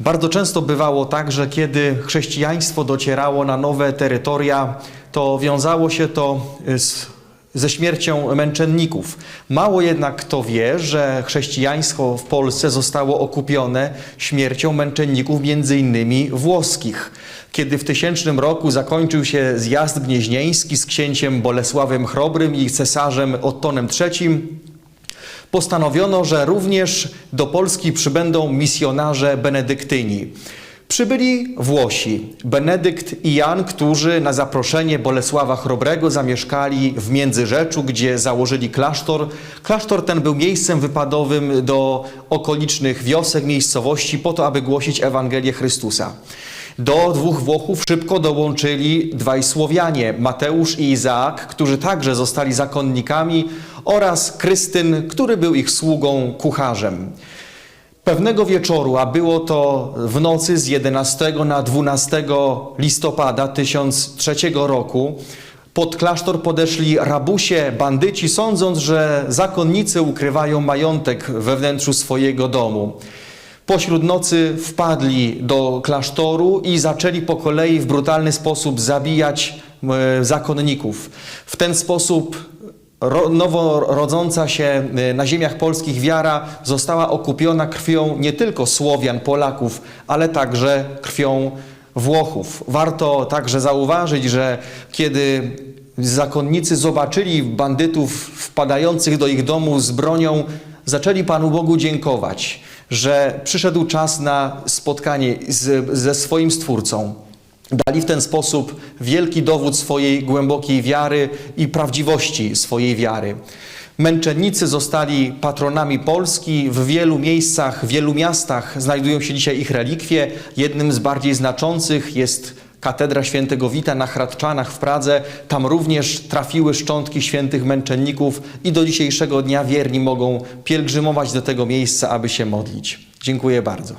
Bardzo często bywało tak, że kiedy chrześcijaństwo docierało na nowe terytoria, to wiązało się to z, ze śmiercią męczenników. Mało jednak kto wie, że chrześcijaństwo w Polsce zostało okupione śmiercią męczenników między innymi włoskich. Kiedy w tysięcznym roku zakończył się zjazd gnieźnieński z księciem Bolesławem Chrobrym i cesarzem Ottonem III, postanowiono, że również do Polski przybędą misjonarze benedyktyni. Przybyli Włosi, Benedykt i Jan, którzy na zaproszenie Bolesława Chrobrego zamieszkali w Międzyrzeczu, gdzie założyli klasztor. Klasztor ten był miejscem wypadowym do okolicznych wiosek, miejscowości, po to, aby głosić Ewangelię Chrystusa. Do dwóch Włochów szybko dołączyli dwaj Słowianie, Mateusz i Izaak, którzy także zostali zakonnikami, oraz Krystyn, który był ich sługą, kucharzem. Pewnego wieczoru, a było to w nocy z 11 na 12 listopada 1003 roku, pod klasztor podeszli rabusie, bandyci, sądząc, że zakonnicy ukrywają majątek we wnętrzu swojego domu. Pośród nocy wpadli do klasztoru i zaczęli po kolei w brutalny sposób zabijać e, zakonników. W ten sposób ro, nowo rodząca się e, na ziemiach polskich wiara została okupiona krwią nie tylko Słowian, Polaków, ale także krwią Włochów. Warto także zauważyć, że kiedy zakonnicy zobaczyli bandytów wpadających do ich domu z bronią, zaczęli Panu Bogu dziękować, że przyszedł czas na spotkanie z, ze swoim Stwórcą. Dali w ten sposób wielki dowód swojej głębokiej wiary i prawdziwości swojej wiary. Męczennicy zostali patronami Polski. W wielu miejscach, w wielu miastach znajdują się dzisiaj ich relikwie. Jednym z bardziej znaczących jest katedra świętego Wita na Hradczanach w Pradze. Tam również trafiły szczątki świętych męczenników i do dzisiejszego dnia wierni mogą pielgrzymować do tego miejsca, aby się modlić. Dziękuję bardzo.